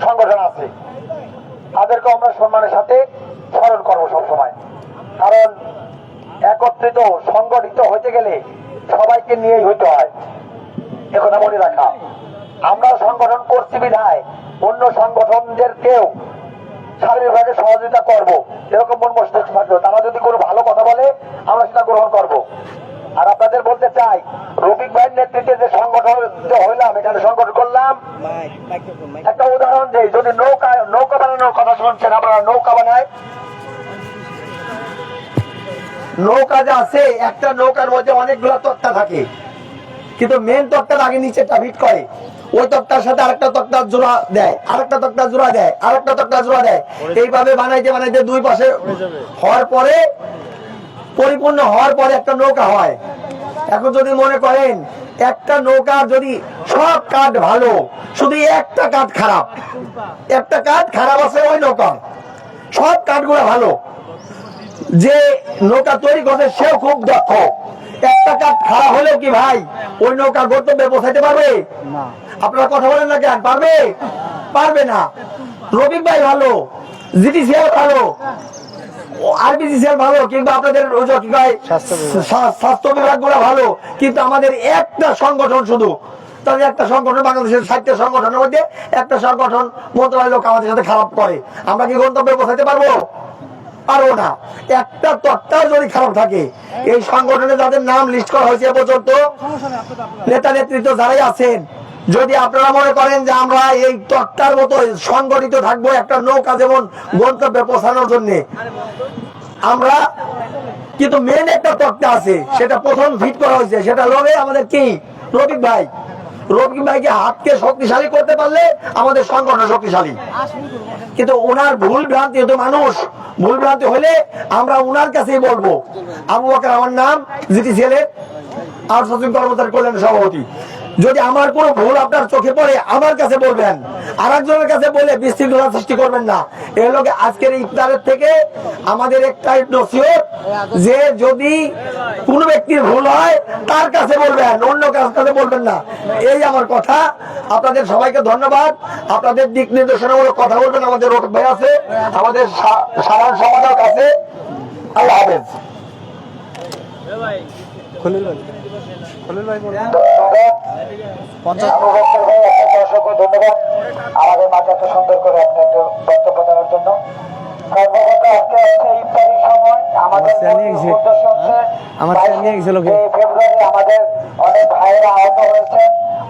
সংগঠন আছে। তাদেরকে আমরা সম্মানের সাথে স্মরণ করব সবসময়। কারণ একত্রিত, সংগঠিত হতে গেলে সবাইকে নিয়েই হইতে হয়। একথা মনে রাখা। আমরা সংগঠন করছি বিধায়, অন্য সংগঠনদেরকেও শারীরিকভাবে সহযোগিতা করব। এরকম মন মস্তিষ্ক থাকবে তারা যদি কোনো ভালো কথা বলে, আমরা সেটা গ্রহণ করব। আর আপনাদের বলতে চাই রফিক ভাইয়ের নেতৃত্বে যে সংগঠন যে হইলাম এখানে সংগঠন করলাম। একটা উদাহরণ দেই যদি নৌকা নৌকা বানানোর কথা শুনছেন আপনারা নৌকা বানায়। নৌকা যে আছে একটা নৌকার মধ্যে অনেকগুলো তক্তা থাকে। কিন্তু মেন তক্তার আগে নিচেটা ফিট করে। ওই তক্তার সাথে আরেকটা তক্তা জোড়া দেয় আরেকটা তক্তা জোড়া দেয় আরেকটা তক্তা জোড়া দেয়। এইভাবে বানাইতে বানাইতে দুই পাশে হওয়ার পরে পরিপূর্ণ হওয়ার পরে একটা নৌকা হয়। এখন যদি মনে করেন একটা নৌকা যদি সব কাঠ ভালো শুধু একটা কাঠ খারাপ। একটা কাঠ খারাপ আছে ওই নৌকা। সব কাঠগুলো ভালো। যে নৌকা তৈরি করছে সেও খুব দক্ষ। একটা কাঠ খারাপ হলেও কি ভাই ওই নৌকা গন্তব্যে পৌঁছাইতে পারবে? আপনারা কথা বলেন না কেন? পারবে? পারবে না। রবিক ভাই ভালো। জিটিসিআর ভালো। আরবিসিসিআর ভালো কিংবা আপনাদের কি স্বাস্থ্য বিভাগ। গুলো ভালো কিন্তু আমাদের একটা সংগঠন শুধু। তাদের একটা সংগঠন বাংলাদেশের ষাটটা সংগঠনের মধ্যে একটা সংগঠন মন্ত্রণালয় লোক আমাদের সাথে খারাপ করে। আমরা কি গন্তব্যে পৌঁছাতে পারব? পারব না। একটা তত্ত্বাও যদি খারাপ থাকে এই সংগঠনে যাদের নাম লিস্ট করা হয়েছে পর্যন্ত নেতা নেতৃত্ব যারাই আছেন যদি আপনারা মনে করেন যে আমরা এই তত্ত্বার মতো সংগঠিত থাকব একটা নৌকা যেমন গন্তব্যে পৌঁছানোর জন্য আমরা, কিন্তু মেন একটা তত্ত্ব আছে, সেটা প্রথম ফিট করা হয়েছে, সেটা লবে আমাদের কি রফিক ভাই। রফিক ভাইকে হাতকে শক্তিশালী করতে পারলে আমাদের সংগঠন শক্তিশালী। কিন্তু ওনার ভুল ভ্রান্তি হতো মানুষ। ভুল ভ্রান্তি হলে আমরা ওনার কাছেই বলব। আবু বকর আমার নাম, জিটি ছেলে আউটসোর্সিং কর্মচারী কল্যাণ সভাপতি। যদি আমার কোনো ভুল আপনার চোখে পড়ে, আমার কাছে বলবেন। আর একজনের কাছে বলে বিশৃঙ্খলা সৃষ্টি করবেন না। এর লোকে আজকের ইফতারের থেকে আমাদের একটাই নসিহত যে যদি কোন ব্যক্তির ভুল হয়, তার কাছে বলবেন, অন্য কার কাছে বলবেন না। এই আমার কথা। আপনাদের সবাইকে ধন্যবাদ। আপনাদের দিক নির্দেশনামূলক কথা বলবেন আমাদের রোট ভাই আছে, আমাদের সাধারণ সম্পাদক আছে। আল্লাহ হাফেজ। অসংখ্য ধন্যবাদ। আমাদের মাঝে এত সুন্দর করে আপনি একটু বক্তব্য দেওয়ার জন্য। আমাদের আমাদের অনেক ভাইয়েরা আহত হয়েছেন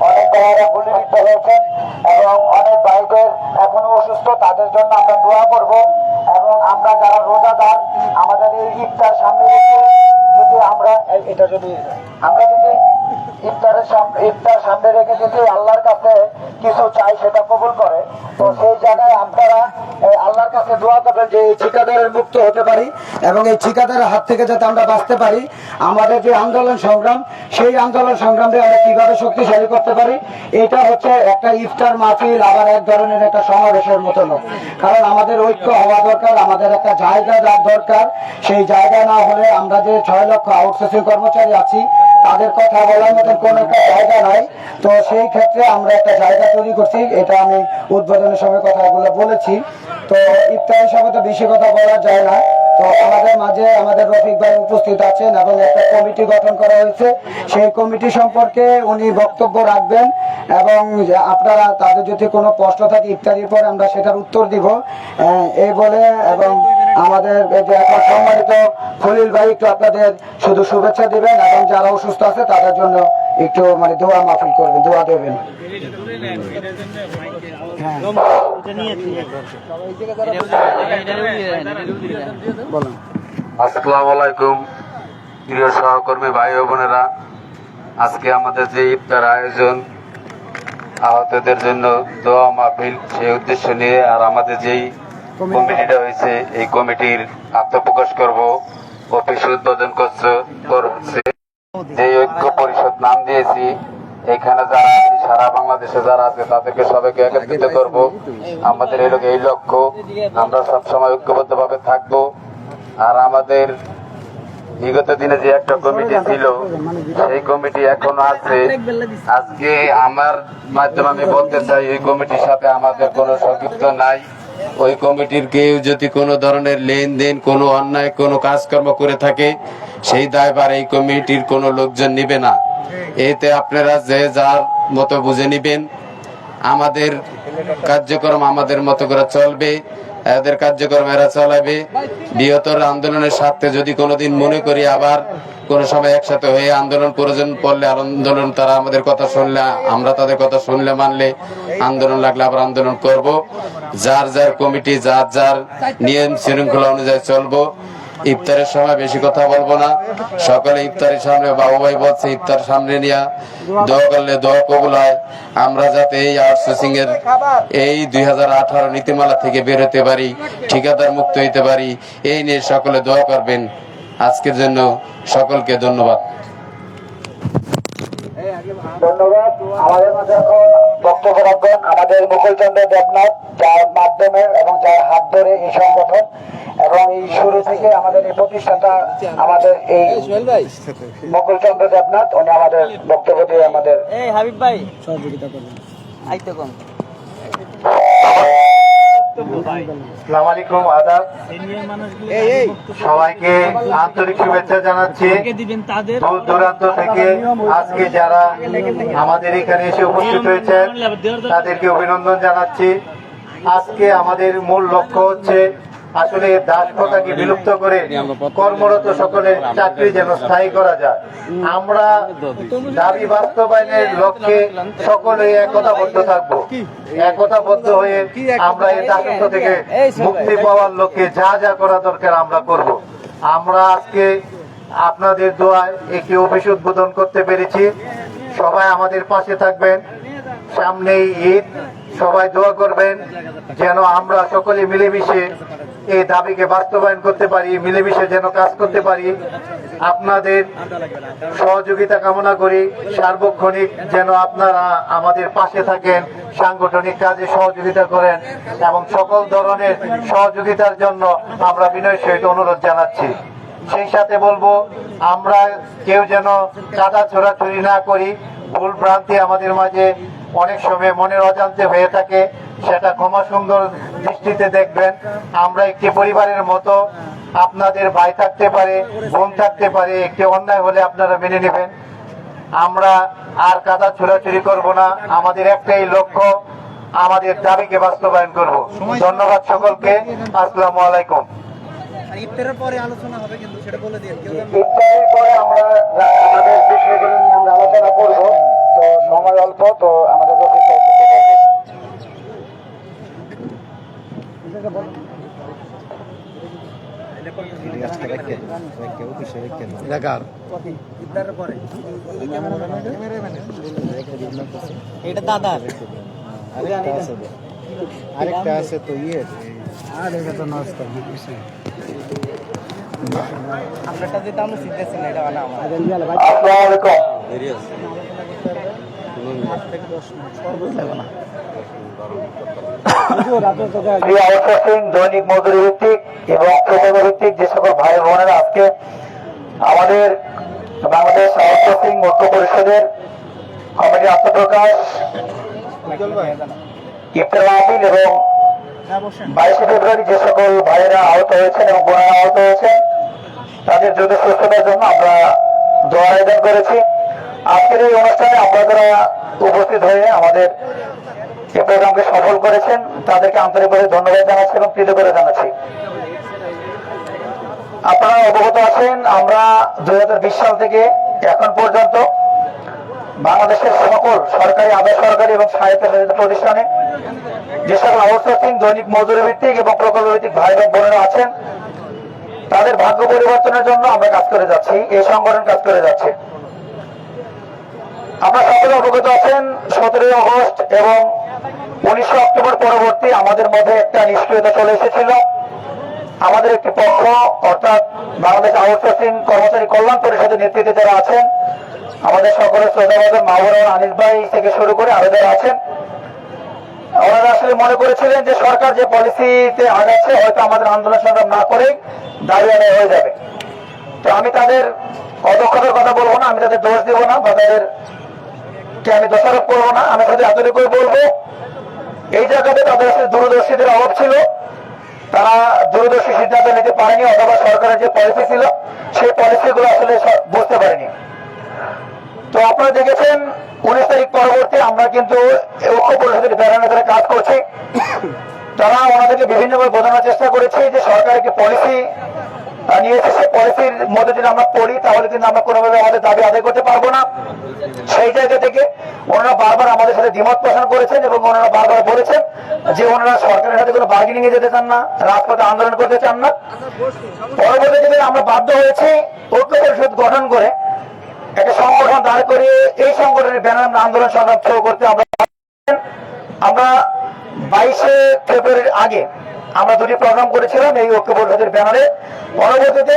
অনেক ভাইয়েরা গুলিবিদ্ধ হয়েছেন এবং অনেক ভাইদের এখনও অসুস্থ তাদের জন্য আমরা দোয়া করব। এবং আমরা যারা রোজাদার আমাদের এই ইফতার সামনে রেখে যদি আমরা এটা যদি আমরা ইফতার সামনে রেখে যদি আল্লাহর কাছে কিছু চাই, সেটা কবুল করে, তো সেই জায়গায় আপনারা আল্লাহর কাছে দোয়া করবেন যে এই ঠিকাদারের মুক্ত হতে পারি এবং এই ঠিকাদারের হাত থেকে যাতে আমরা বাঁচতে পারি, আমাদের যে আন্দোলন সংগ্রাম, সেই আন্দোলন সংগ্রামে আমরা কীভাবে শক্তিশালী করতে পারি, এটা হচ্ছে একটা ইফতার মাহফিল আবার এক ধরনের একটা সমাবেশের মতন কারণ আমাদের ঐক্য হওয়া দরকার, আমাদের একটা জায়গা যার দরকার। সেই জায়গা না হলে আমরা যে ছয় লক্ষ আউটসোর্সিং কর্মচারী আছি তাদের কথা বলার মতন কোন একটা জায়গা নাই। তো সেই ক্ষেত্রে আমরা একটা জায়গা তৈরি করছি, এটা আমি উদ্বোধনের সময় কথাগুলো বলেছি। তো ইফতারের সময় তো বেশি কথা বলা যায় না। তো আমাদের মাঝে আমাদের রফিক ভাই উপস্থিত আছেন এবং একটা কমিটি গঠন করা হয়েছে। সেই কমিটি সম্পর্কে উনি বক্তব্য রাখবেন এবং আপনারা তাদের যদি কোনো প্রশ্ন থাকে ইফতারির পর আমরা সেটার উত্তর দিব। এই বলে এবং আমাদের সম্মানিত খলিল ভাই, একটু আপনাদের শুধু শুভেচ্ছা দেবেন এবং যারা অসুস্থ আছে তাদের জন্য একটু মানে দোয়া মাফিল করবেন, দোয়া দেবেন। হ্যাঁ। আসসালামু আলাইকুম, প্রিয় সহকর্মী ভাই বোনেরা। আজকে আমাদের যে ইফতার আয়োজন, আহতদের জন্য দোয়া মাহফিল, সেই উদ্দেশ্য নিয়ে আর আমাদের যেই কমিটিটা হয়েছে, এই কমিটির আত্মপ্রকাশ করব, অফিস উদ্বোধন করছে যে ঐক্য পরিষদ নাম দিয়েছি, এখানে যারা আছে, সারা বাংলাদেশে যারা আছে, তাদেরকে সবাইকে একত্রিত করব। আমাদের এই এই লক্ষ্য, আমরা সবসময় ঐক্যবদ্ধ ভাবে থাকব। আর আমাদের বিগত দিনে যে একটা কমিটি ছিল, সেই কমিটি এখনও আছে। আজকে আমার মাধ্যমে আমি বলতে চাই, এই কমিটির সাথে আমাদের কোনো সংযুক্ত নাই। ওই কমিটির কেউ যদি কোনো ধরনের লেনদেন, কোনো অন্যায়, কোনো কাজকর্ম করে থাকে, সেই দায়ভার এই কমিটির কোনো লোকজন নিবে না। এতে আপনারা যে যার মতো বুঝে নিবেন, আমাদের কার্যক্রম আমাদের মতো করে চলবে, এদের কার্যক্রম এরা চালাবে। বৃহত্তর আন্দোলনের স্বার্থে যদি কোনোদিন মনে করি আবার কোন সময় একসাথে হয়ে আন্দোলন প্রয়োজন পড়লে আন্দোলন, তারা আমাদের কথা শুনলে, আমরা তাদের কথা শুনলে, মানলে আন্দোলন লাগলে আবার আন্দোলন করব। যার যার কমিটি, যার যার নিয়ম শৃঙ্খলা অনুযায়ী চলবো। ইফতারের সময় বেশি কথা বলব না। সকালে ইফতারের সামনে বাবু ভাই বলছে, ইফতার সামনে নিয়ে দোয়া করলে দোয়া কবুল হয়। আমরা যাতে এই আউটসোর্সিং এর এই দুই হাজার আঠারো নীতিমালা থেকে বের হতে পারি, ঠিকাদার মুক্ত হইতে পারি, এই নিয়ে সকলে দোয়া করবেন। আজকের জন্য সকলকে ধন্যবাদ। ধন্যবাদ। আমাদের মাঝে এখন বক্তব্য রাখবেন আমাদের মুকুলচন্দ্র দেবনাথ যার মাধ্যমে এবং যার হাত ধরে এই সংগঠন এবং এই শুরু থেকে আমাদের এই প্রতিষ্ঠানটা আমাদের এই মুকুলচন্দ্র দেবনাথ উনি আমাদের বক্তব্য দিয়ে আমাদের হাবিব ভাই সহযোগিতা করবেন আইতে কম। আসসালামু আলাইকুম আদাব। সবাইকে আন্তরিক শুভেচ্ছা জানাচ্ছি। আগে দিবেন তাদের। দূর দূরান্ত থেকে আজকে যারা আমাদের এখানে এসে উপস্থিত হয়েছেন তাদেরকে অভিনন্দন জানাচ্ছি। আজকে আমাদের মূল লক্ষ্য হচ্ছে আসলে দাস প্রথাকে বিলুপ্ত করে কর্মরত সকলের চাকরি যেন স্থায়ী করা যায়। আমরা দাবি বাস্তবায়নের লক্ষ্যে সকলে একতাবদ্ধ থাকব। একতাবদ্ধ হয়ে আমরা এই দাসত্ব থেকে মুক্তি পাওয়ার লক্ষ্যে যা যা করা দরকার আমরা করব। আমরা আজকে আপনাদের দোয়ায় একটি অফিস উদ্বোধন করতে পেরেছি। সবাই আমাদের পাশে থাকবেন। সামনেই ঈদ। সবাই দোয়া করবেন। যেন আমরা সকলে মিলেমিশে এই দাবিকে বাস্তবায়ন করতে পারি, মিলেমিশে যেন কাজ করতে পারি। আপনাদের সহযোগিতা কামনা করি। সার্বক্ষণিক যেন আপনারা আমাদের পাশে থাকেন, সাংগঠনিক কাজে সহযোগিতা করেন এবং সকল ধরনের সহযোগিতার জন্য আমরা বিনয় সহিত অনুরোধ জানাচ্ছি। সেই সাথে বলব, আমরা কেউ যেন কাদা ছোড়াছুরি না করি। ভুল ভ্রান্তি আমাদের মাঝে অনেক সময় মনের অজান্তে হয়ে থাকে সেটা ক্ষমা সুন্দর দৃষ্টিতে দেখবেন। আমরা একটি পরিবারের মতো আপনাদের ভাই থাকতে পারে বোন থাকতে পারে একটি অন্যায় হলে আপনারা মেনে নেবেন। আমরা আর কাদা ছোড়াছুরি করব না আমাদের একটাই লক্ষ্য আমাদের দাবিকে বাস্তবায়ন করব। ধন্যবাদ সকলকে আসসালামু আলাইকুম। ইফতারের পরে আলোচনা হবে কিন্তু সেটা বলে দিন ইফতারের পরে আমরা আমাদের বিষয়গুলো নিয়ে আমরা আলোচনা করব। তো সময় অল্প তো আমাদের এটা দাদার। আরেকটা আছে তো। ইয়ে। আপনারটা যেটা আমরা শিখতেছি না এটা আমার আসসালামু আলাইকুম প্রিয় আউটসোর্সিং দৈনিক মজুরি ভিত্তিক এবং প্রকল্প ভিত্তিক যে সকল ভাই বোনেরা আজকে আমাদের বাংলাদেশ আউটসোর্সিং ঐক্য পরিষদের কমিটি আত্মপ্রকাশ ইফতার মাহফিল এবং বাইশে ফেব্রুয়ারি যে সকল ভাইয়েরা আহত হয়েছেন এবং বোনেরা আহত হয়েছেন, তাদের দ্রুত সুস্থতার জন্য আমরা দোয়া আয়োজন করেছি। আজকের এই অনুষ্ঠানে আপনারা উপস্থিত হয়ে আমাদের এই প্রোগ্রামকে সফল করেছেন, তাদেরকে আন্তরিকভাবে ধন্যবাদ জানাচ্ছি এবং কৃতজ্ঞতা জানাচ্ছি। আপনারা অবগত আছেন, আমরা দুই সাল থেকে এখন পর্যন্ত বাংলাদেশের সকল সরকারি, আধা সরকারি এবং স্বায়ত্তশাসিত প্রতিষ্ঠানে যে সকল আউটসোর্সিং, দৈনিক মজুরি ভিত্তিক এবং প্রকল্প ভিত্তিক ভাই এবং বোনেরা আছেন, তাদের ভাগ্য পরিবর্তনের জন্য আমরা কাজ করে যাচ্ছি, এই সংগঠন কাজ করে যাচ্ছে। আপনারা সকলে অবগত আছেন, সতেরোই আগস্ট এবং উনিশে অক্টোবর পরবর্তী আমাদের মধ্যে একটা নিষ্ক্রিয়তা চলে এসেছিল। আমাদের একটি পক্ষ, অর্থাৎ বাংলাদেশ আউটসোর্সিং কর্মচারী কল্যাণ পরিষদের নেতৃত্বে যারা আছেন, আমাদের সকলের শ্রদ্ধাবাদক মাহবুর আনিস ভাই থেকে শুরু করে আরও যারা আছেন, ওনারা আসলে মনে করেছিলেন যে সরকার যে পলিসিতে আগাচ্ছে, হয়তো আমাদের আন্দোলন সংগ্রাম না করে দাঁড়িয়ে হয়ে যাবে। তো আমি তাদের অদক্ষতার কথা বলব না, আমি তাদের দোষ দেবো না, বা তাদের কে আমি দোষারোপ করব না? আমি তাদের করে বলব। এই জায়গাতে তাদের আসলে দূরদর্শীদের অভাব ছিল। তারা দূরদর্শী সিদ্ধান্ত নিতে পারেনি, অথবা সরকারের যে পলিসি ছিল, সেই পলিসিগুলো আসলে বুঝতে পারেনি। তো আপনারা দেখেছেন, উনিশ তারিখ পরবর্তী আমরা কিন্তু ঐক্য পরিষদের ব্যানারে কাজ করছি। তারা ওনাদেরকে বিভিন্নভাবে বোঝানোর চেষ্টা করেছে যে সরকার পলিসি নিয়েছে সেই পলিসির মধ্যে যদি আমরা পড়ি, তাহলে কিন্তু আমরা কোনোভাবে আমাদের দাবি আদায় করতে পারব না। সেই জায়গা থেকে ওনারা বারবার আমাদের সাথে দ্বিমত পোষণ করেছেন এবং ওনারা বারবার বলেছেন যে ওনারা সরকারের সাথে কোনো বার্গেনিং এ যেতে চান না, রাজপথে আন্দোলন করতে চান না। পরবর্তীতে আমরা বাধ্য হয়েছি ঐক্য পরিষদ গঠন করে একটা সংগঠন দাঁড় করিয়ে এই সংগঠনের ব্যানার আন্দোলন সংগ্রাম করতে আমরা আমরা বাইশে ফেব্রুয়ারির আগে আমরা দুটি প্রোগ্রাম করেছিলাম এই ঐক্য পরিষদের ব্যানারে পরবর্তীতে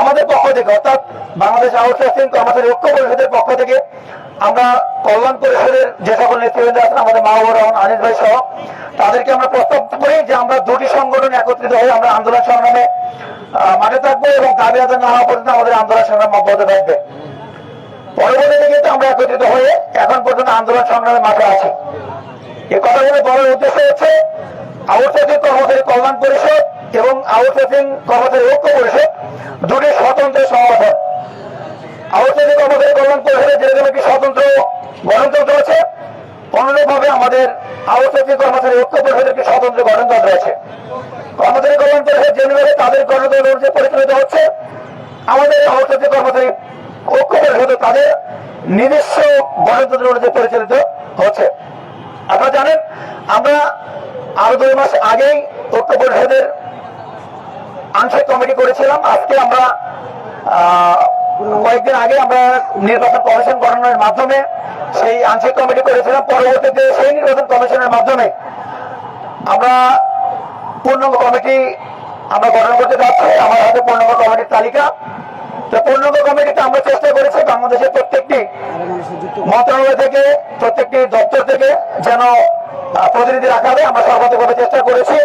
আমাদের পক্ষ থেকে, অর্থাৎ বাংলাদেশ আউটসোর্সিং কর্মচারী ঐক্য পরিষদের পক্ষ থেকে আমরা কল্যাণ পরিষদের যে সকল নেতৃবৃন্দ আছেন, আমাদের মাহবুর রহমান, আনিস ভাই সহ, তাদেরকে আমরা প্রস্তাব করি যে আমরা দুটি সংগঠন একত্রিত হয়ে আমরা আন্দোলন সংগ্রামে মাঠে থাকব এবং দাবি আদায় না হওয়া পর্যন্ত আমাদের আন্দোলন সংগ্রাম অব্যাহত থাকবে। পরবর্তীতে কিন্তু আমরা একত্রিত হয়ে এখন পর্যন্ত আন্দোলন সংগ্রামে মাঠে আছি। এ কথাগুলো বলার উদ্দেশ্য হচ্ছে আউটসোর্সিং কর্মচারী কল্যাণ পরিষদ এবং আউটসোর্সিং কর্মচারী ঐক্য পরিষদ দুটি স্বতন্ত্র সংগঠন আউটসোর্সিং কর্মচারী কল্যাণ পরিষদের যেরকম একটি স্বতন্ত্র গণতন্ত্র আছে অনুরূপভাবে আমাদের আউটসোর্সিং কর্মচারী ঐক্য পরিষদের একটি স্বতন্ত্র গণতন্ত্র আছে কর্মচারী কল্যাণ পরিষদ যেভাবে তাদের গণতন্ত্র অনুযায়ী পরিচালিত হচ্ছে। আমাদের আউটসোর্সিং কর্মচারী ঐক্য পরিষদ তাদের নিজস্ব গণতন্ত্র অনুযায়ী পরিচালিত হচ্ছে। আপনারা জানেন, আমরা আরও দুই মাস আগেই ঐক্য পরিষদের আংশিক কমিটি করেছিলাম। আজকে আমরা কয়েকদিন আগে আমরা নির্বাচন কমিশন গঠনের মাধ্যমে সেই আংশিক কমিটি করেছিলাম। পরবর্তীতে সেই নির্বাচন কমিশনের মাধ্যমে আমরা পূর্ণাঙ্গ কমিটি আমরা গঠন করতে যাচ্ছি। আমার হাতে পূর্ণাঙ্গ কমিটির তালিকা। তো পূর্ণাঙ্গ কমিটিতে আমরা চেষ্টা করেছি বাংলাদেশের প্রত্যেকটি মন্ত্রণালয় থেকে, প্রত্যেকটি দপ্তর থেকে যেন প্রতিনিধি রাখা হবে, আমরা সর্বাত্মকভাবে চেষ্টা করেছি।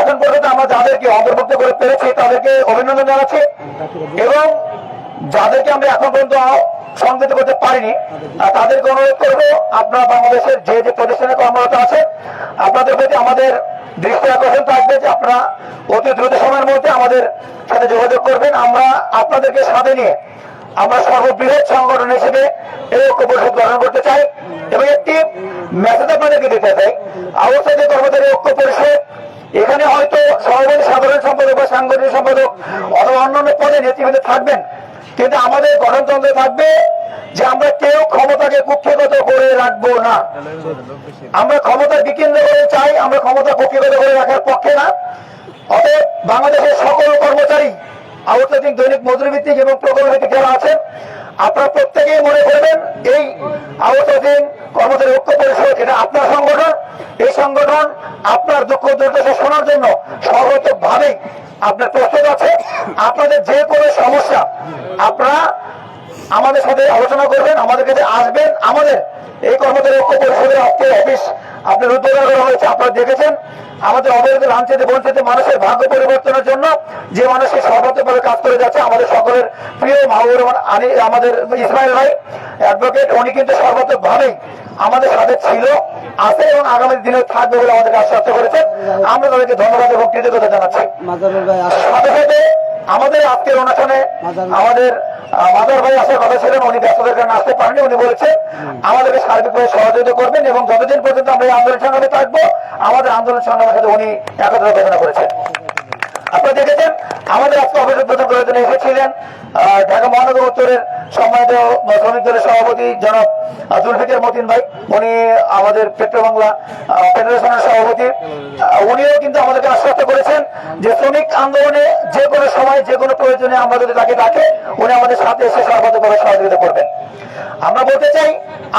এখন পর্যন্ত আমরা যাদেরকে অন্তর্ভুক্ত করে পেরেছি, তাদেরকে অভিনন্দন জানাচ্ছি। এবং যাদেরকে আমরা এখন পর্যন্ত সংযুক্ত করতে পারিনি তাদেরকে অনুরোধ করব, আপনারা বাংলাদেশের যে যে প্রতিষ্ঠানে কর্মরত আছে আপনাদের প্রতি আমাদের দৃষ্টি আকর্ষণ থাকবে যে আপনারা অতি দ্রুত সময়ের মধ্যে আমাদের সাথে যোগাযোগ করবেন। আমরা আপনাদেরকে সাথে নিয়ে আমরা সর্ববৃহৎ সংগঠন হিসেবে এই ঐক্য পরিষদ গঠন করতে চাই এবং একটি মেসেজ আপনাদেরকে দিতে চাই। আউটসাইডে কর্মচারী ঐক্য পরিষদ, এখানে হয়তো সভাপতি সাধারণ সম্পাদক বা সাংগঠনিক সম্পাদক অথবা অন্যান্য পদে নেতৃবৃন্দ থাকবেন, কিন্তু আমাদের গঠনতন্ত্র থাকবে যে আমরা কেউ ক্ষমতাকে কুক্ষিগত করে রাখব না। আমরা ক্ষমতা বিকেন্দ্র করে চাই, আমরা ক্ষমতা কুক্ষিগত করে রাখার পক্ষে না। অতএব বাংলাদেশের সকল কর্মচারী আউটসোর্সিং দৈনিক মজুরি ভিত্তিক এবং প্রকল্প ভিত্তিক যারা আছেন, আপনারা প্রত্যেকেই মনে করবেন এই আউটসোর্সিং কর্মচারী ঐক্য পরিষদ এটা আপনার সংগঠন। এই সংগঠন আপনার দুঃখ দুর্দশা শোনার জন্য সর্বোচ্চভাবেই আপনার প্রস্তুত আছে। আপনাদের যে কোনো সমস্যা আপনারা আমাদের সাথে আলোচনা করবেন আমাদের কাছে আসবেন, আমাদের এই কর্মচারী ঐক্য পরিষদের অফিস আপনার উদ্বোধন করা হয়েছে আপনারা দেখেছেন আমাদের অবৈধ লাঞ্ছিত বঞ্চিত মানুষের ভাগ্য পরিবর্তনের জন্য যে মানুষকে সর্বোচ্চভাবে কাজ করে যাচ্ছে আমাদের সকলের প্রিয় মাহবুর রহমান আমাদের ইসমাইল ভাই অ্যাডভোকেট উনি কিন্তু সর্বোচ্চভাবেই আমাদের সাথে ছিল আছে এবং আগামী দিনে থাকবে বলে আমাদেরকে আশ্বস্ত করেছেন। আমরা তাদেরকে ধন্যবাদ এবং কৃতজ্ঞতা জানাচ্ছি। সাথে সাথে আমাদের আজকের অনুষ্ঠানে আমাদের মাদার ভাই আসার কথা ছিলেন, উনি ব্যস্ততার কারণে আসতে পারেননি। উনি বলেছেন, আমাদেরকে সার্বিকভাবে সহযোগিতা করবেন এবং যতদিন পর্যন্ত আমরা এই আন্দোলন সংগ্রামে থাকব, আমাদের আন্দোলন সংগ্রামের সাথে উনি একত্র ঘোষণা করেছেন। আপনারা দেখেছেন, আমাদের আজকে অভিযোগ প্রথম করার জন্য এসেছিলেন ঢাকা মহানগর উত্তরের সম্মানিত শ্রমিক দলের সভাপতি জনাব আহ, জুলফিকার মতিন ভাই উনি আমাদের পেট্রো বাংলা ফেডারেশনের সভাপতি। উনিও কিন্তু আমাদেরকে আশ্বস্ত করেছেন যে শ্রমিক আন্দোলনে যে কোনো সময় যে কোনো প্রয়োজনে আমরা যদি তাকে ডাকে উনি আমাদের সাথে এসে সর্বাধিকভাবে সহযোগিতা করবেন। আমরা বলতে চাই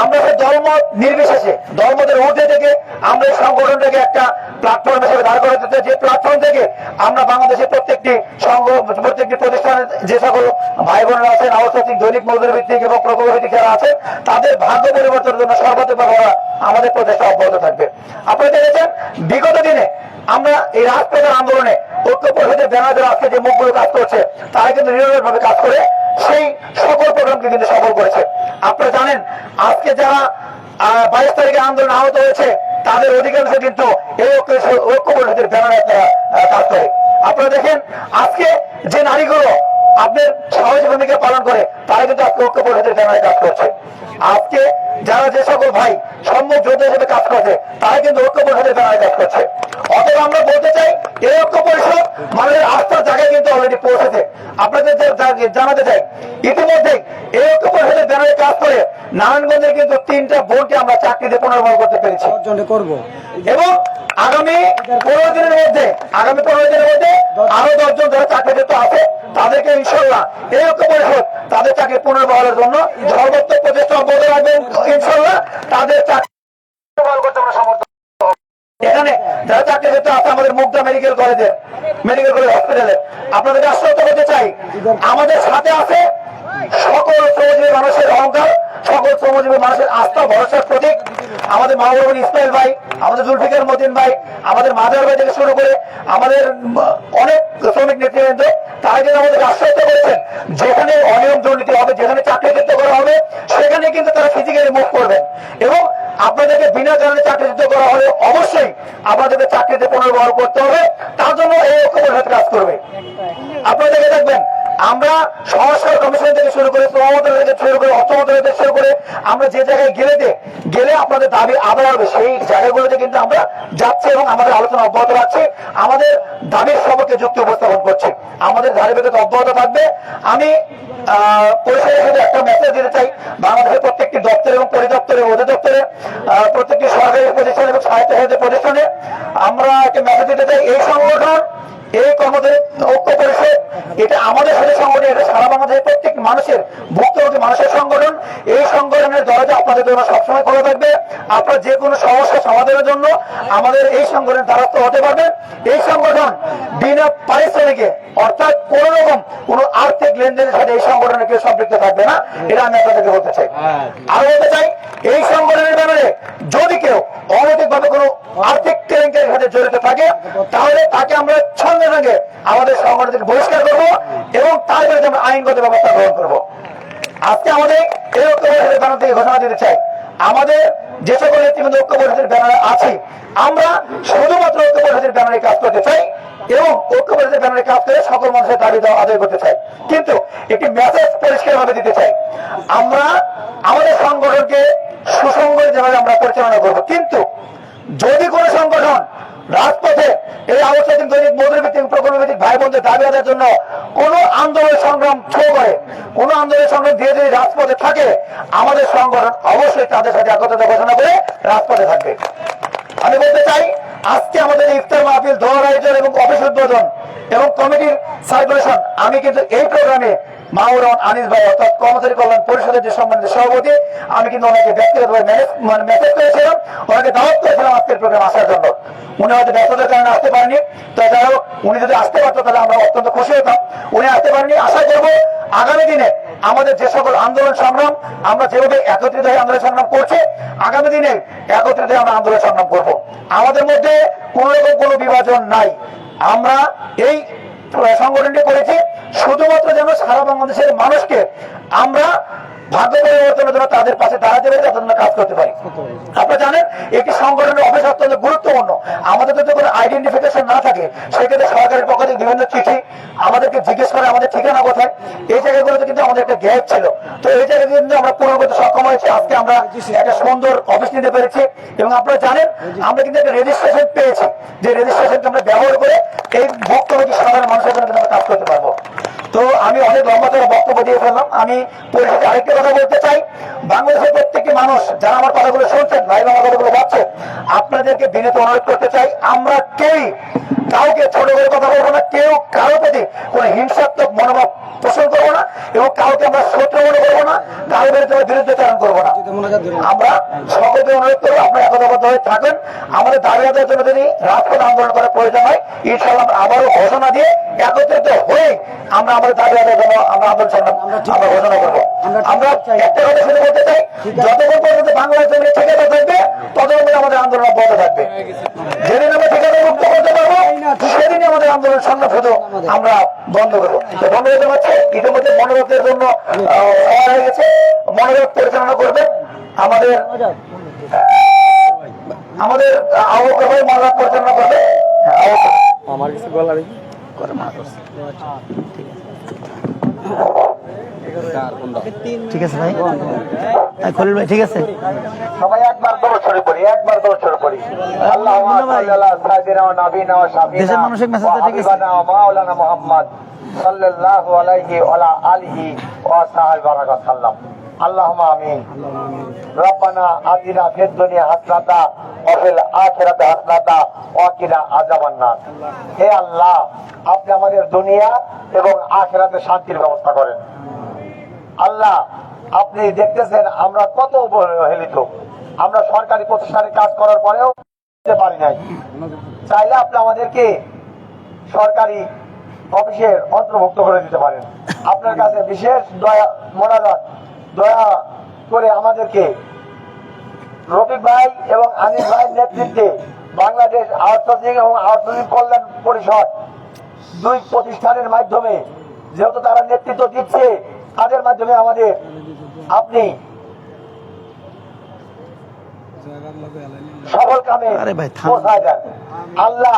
আমরা সে ধর্ম নির্বিশেষে ধর্মদের ঊর্ধ্বে থেকে আমরা সংগঠনটাকে একটা প্ল্যাটফর্ম হিসেবে দাঁড় করাতে চাই। যে প্ল্যাটফর্ম থেকে আমরা বাংলাদেশের প্রত্যেকটি সংঘ প্রত্যেকটি প্রতিষ্ঠানের যে সকল ভাই বোনেরা আছেন আউটসোর্সিং দৈনিক মজুরি ভিত্তিক এবং প্রকল্প ভিত্তিক যারা আছেন তাদের ভাগ্য পরিবর্তনের জন্য সর্বাধিকভাবে আমরা আমাদের প্রচেষ্টা অব্যাহত থাকবে। আপনারা দেখেছেন, বিগত দিনে আমরা এই রাজপথের আন্দোলনে ঐক্য পরিষদের ব্যানার আজকে যে মুখগুলো কাজ করছে, তারা কিন্তু নিরন্তর ভাবে কাজ করে সেই সকল প্রোগ্রামকে কিন্তু সফল করেছে। আপনারা জানেন, আজকে যারা বাইশ তারিখে আন্দোলন আহত হয়েছে, তাদের অধিকাংশ কিন্তু এই ঐক্য পরিষদের ব্যানারে কাজ করে। আপনারা দেখেন, আজকে যে নারীগুলো আপনার সামাজিক ভূমিকা পালন করে, তারা কিন্তু আজকে ঐক্য পরিষদের ব্যানারে কাজ করছে। আজকে যারা যে সকল ভাই সম্মুখ যোদ্ধা হিসেবে কাজ করছে তারা কিন্তু ঐক্য পরিষদের দ্বারা কাজ করছে। অতএব আমরা বলতে চাই এই ঐক্য পরিষদ মানুষের আস্থার জায়গায় কিন্তু অলরেডি পৌঁছেছে। আপনাদের জানাতে চাই ইতিমধ্যে এই ঐক্য পরিষদের ব্যানারে কাজ করে নারায়ণগঞ্জের কিন্তু তিনটা বোনকে আমরা চাকরিতে পুনর্বহাল করতে পেরেছি। করব। এবং আগামী পনেরো দিনের মধ্যে, আগামী পনেরো দিনের মধ্যে আরও দশজন যারা চাকরিরত আছে, তাদেরকে ইনশাল্লাহ এই হোক, তাদের চাকরি পুনর্বহালের জন্য সর্বোচ্চ প্রচেষ্টা অব্যাহত রাখবেন ইনশাল্লাহ তাদের চাকরি পুনর্বহাল করতে আমরা সমর্থ হব। এখানে যারা চাকরিরত আছে আমাদের মেডিকেল কলেজে, মেডিকেল কলেজ হসপিটালে আপনাদের আশ্বস্ত করতে চাই। আমাদের সাথে আছে সকল শ্রমজীবী মানুষের অহংকার, সকল শ্রমজীবী মানুষের আস্থা, ভরসার প্রতীক। আমাদের মাহবুবুল ইসমাইল ভাই, আমাদের জুলফিকার মতিন ভাই, আমাদের মাদার ভাই থেকে শুরু করে আমাদের অনেক শ্রমিক নেতৃবৃন্দ তারা আমাদের আশ্বস্ত করেছেন যেখানে অনিয়ম দুর্নীতি হবে, যেখানে চাকরি ক্ষেত্রে করা হবে, সেখানে কিন্তু তারা ফিজিক্যালি মুভ করবেন এবং আপনাদেরকে বিনা কারণে চাকরিচ্যুত করা হলে অবশ্যই আপনাদেরকে চাকরিতে পুনর্বহাল করতে হবে। তার জন্য এই ঐক্যবদ্ধ কাজ করবে। আপনারা দেখে দেখবেন আমরা সংস্কার কমিশন থেকে শুরু করে শ্রমমন্ত্রী থেকে শুরু করে অর্থমন্ত্রী থেকে শুরু করে আমরা যে জায়গায় গেলে গেলে আপনাদের দাবি আদায় হবে, সেই জায়গাগুলোতে কিন্তু আমরা যাচ্ছি এবং আমাদের আলোচনা অব্যাহত রাখছি। আমাদের দাবির সবকে যুক্তি উপস্থাপন করছি। আমাদের ধারে বেগে অব্যাহত থাকবে। আমি পরিষদের সাথে একটা মেসেজ দিতে চাই। বাংলাদেশের প্রত্যেকটি দপ্তর এবং পরিদপ্তরে, অধিদপ্তরে প্রত্যেকটি সরকারি প্রতিষ্ঠান এবং স্বায়ত্তশাসিত প্রতিষ্ঠানে আমরা একটা মেসেজ দিতে চাই। এই সংগঠন এই কর্মচারী ঐক্য পরিষদ এটা আমাদের সাথে সংগঠন এটা সারা বাংলাদেশের প্রত্যেক মানুষের, ভুক্তভোগী মানুষের সংগঠন। এই সংগঠনের দরজা আপনাদের জন্য সবসময় খোলা থাকবে। আপনার যে কোনো সমস্যা সমাধানের জন্য আমাদের এই সংগঠনের দ্বারস্থ হতে পারবেন। এই সংগঠন বিনা পারিশ্রমিকে, অর্থাৎ কোন রকম কোন আর্থিক লেনদেনের সাথে এই সংগঠনে কেউ সম্পৃক্ত থাকবে না। এটা আমি আপনাদেরকে বলতে চাই। আরও বলতে চাই, এই সংগঠনের ব্যাপারে যদি কেউ অনৈতিক ভাবে কোনো আর্থিক কেলেঙ্কারির সাথে জড়িত থাকে, তাহলে তাকে আমরা সঙ্গে সঙ্গে আমাদের সংগঠন বহিষ্কার করব এবং তার বিরুদ্ধে আমরা আইনগত ব্যবস্থা গ্রহণ করব। আজকে আমাদের এই ব্যানার থেকে ঘোষণা দিতে চাই। আমাদের যে সকল নেতৃবৃন্দ ঐক্য ব্যানারে আছে, আমরা শুধুমাত্র ঐক্য ব্যানারে কাজ করতে চাই এবং ঐক্য ব্যানারে কাজ করে সকল মানুষের দাবি আদায় করতে চাই। কিন্তু একটি মেসেজ পরিষ্কার ভাবে দিতে চাই। আমরা আমাদের সংগঠনকে সুসংগত যেভাবে আমরা পরিচালনা করব। কিন্তু যদি কোন সংগঠন রাজপথে এই আবশ্যক দৈনিক মজুরি ভিত্তিক, প্রকল্প ভিত্তিক ভাই বোনদের দাবি আদায়ের জন্য কোন আন্দোলন সংগ্রাম ছো করে, কোন আন্দোলন সংগ্রাম দিয়ে যদি রাজপথে থাকে, আমাদের সংগঠন অবশ্যই তাদের সাথে একত্রতা ঘোষণা করে রাজপথে থাকবে। আমি বলতে চাই, আজকে আমাদের ইফতার মাহফিল দোয়ার আয়োজন এবং অফিস উদ্বোধন এবং কমিটির সার্কুলেশন আমি কিন্তু এই প্রোগ্রামে আনিস ভাই অর্থাৎ কর্মচারী পরিষদের ব্যক্তিগতভাবে মানে মেসেজ করেছিলাম। আসতে যদি আসতে খুশি হতাম। উনি আসতে আশা আগামী দিনে আমাদের যে সকল আন্দোলন সংগ্রাম, আমরা যেভাবে একত্রিত হয়ে আন্দোলন সংগ্রাম করছি, আগামী দিনে একত্রিত হয়ে আমরা আন্দোলন সংগ্রাম করব। আমাদের মধ্যে কোন রকম কোনো বিভাজন নাই। আমরা এই সংগঠনটি করেছে। শুধুমাত্র যেন সারা বাংলাদেশের মানুষকে আমরা ভাগ্য পরিবর্তনের জন্য তাদের পাশে দাঁড়াতে পারি তাদের জন্য কাজ করতে পারি। আপনারা জানেন একটি সংগঠনের অফিস অত্যন্ত গুরুত্বপূর্ণ। আমাদের যদি কোনো আইডেন্টিফিকেশন না থাকে সেক্ষেত্রে সরকারের পক্ষ থেকে বিভিন্ন চিঠি আমাদেরকে জিজ্ঞেস করে আমাদের ঠিকানা কোথায় এই জায়গাগুলোতে কিন্তু আমাদের একটা গ্যাপ ছিল। তো এই জায়গা কিন্তু আমরা পূরণ করতে সক্ষম হয়েছি। আজকে আমরা একটা সুন্দর অফিস নিতে পেরেছি। এবং আপনারা জানেন আমরা কিন্তু একটা রেজিস্ট্রেশন পেয়েছি। যে রেজিস্ট্রেশনকে আমরা ব্যবহার করে এই ভুক্তভোগী সাধারণ মানুষের জন্য আমরা কাজ করতে পারব? তো আমি অনেক লম্বা করে বক্তব্য দিয়ে ফেললাম। আমি পরিশেষে আরেকটা কথা বলতে চাই। বাংলাদেশের প্রত্যেকটি মানুষ যারা আমার কথাগুলো শুনছেন, ভাই আমার কথাগুলো ভাবছেন, আপনাদেরকে বিনীত অনুরোধ করতে চাই, আমরা কেউই কাউকে ছোট করে কথা বলব না, কেউ কারও প্রতি কোন হিংসাত্মক মনোভাব পোষণ করব না এবং কাউকে আমরা শত্রু মনে করব না কারও বিরুদ্ধে বিরুদ্ধাচরণ করব না। আমরা সকলকে অনুরোধ করব, আপনারা একতাবদ্ধ হয়ে থাকেন। আমাদের দাবি আদায়ের জন্য যদি রাজপথ আন্দোলন করার প্রয়োজন হয় ইনশাল্লাহ আবারও ঘোষণা দিয়ে একত্রিত হয়ে আমরা আমাদের দাবি আদায়ের জন্য আমরা আন্দোলন আমরা ঘোষণা করব। আমরা একটা কথা শুনে বলতে চাই যতক্ষণ পর্যন্ত বাংলাদেশ ঠিকাদার থাকবে ততক্ষণ পর্যন্ত আমাদের আন্দোলন অব্যাহত থাকবে। যেদিন আমরা ঠিকাদার মুক্ত করতে পারব সেদিনই আমাদের আন্দোলন সংগঠন আমরা বন্ধ করব। তো ধন্যবাদ জানাচ্ছি ইতিমধ্যে মনোরথের জন্য হয়ে গেছে। মনোরথ পরিচালনা করবে আমাদের আমাদের আবহাওয়া ভাই মনোরথ পরিচালনা করবে হ্যাঁ, আমার কিছু বলার ঠিক আছে। ভাই। হ্যাঁ, খলিল ভাই ঠিক আছে। সবাই একবার দৌড় ছড়ে পড়ি একবার দৌড় ছড়ে পড়ি। আল্লাহ সাইদিনা ওয়া নাবিনা ওয়া শাফিনা দেশের মানুষের মেসেজ ঠিক আছে। মাওলানা মুহাম্মদ সাল্লাল্লাহু আলাইহি ওয়া আলা আলিহি ওয়া সাহবিহি বারাকা আপনি দেখতেছেন আমরা কত অবহেলিত। আমরা সরকারি প্রতিষ্ঠানে কাজ করার পরেও পারি নাই। চাইলে আপনি আমাদেরকে সরকারি অফিসের অন্তর্ভুক্ত করে দিতে পারেন। আপনার কাছে বিশেষ দয়া মোনাজাত দয়া করে আমাদেরকে রফিক ভাই এবং আনিস ভাইয়ের নেতৃত্বে বাংলাদেশ আউটসোর্সিং এবং আউটসোর্সিং কল্যাণ পরিষদ দুই প্রতিষ্ঠানের মাধ্যমে যেহেতু তারা নেতৃত্ব দিচ্ছে তাদের মাধ্যমে আমাদের আপনি সফল কামে আল্লাহ।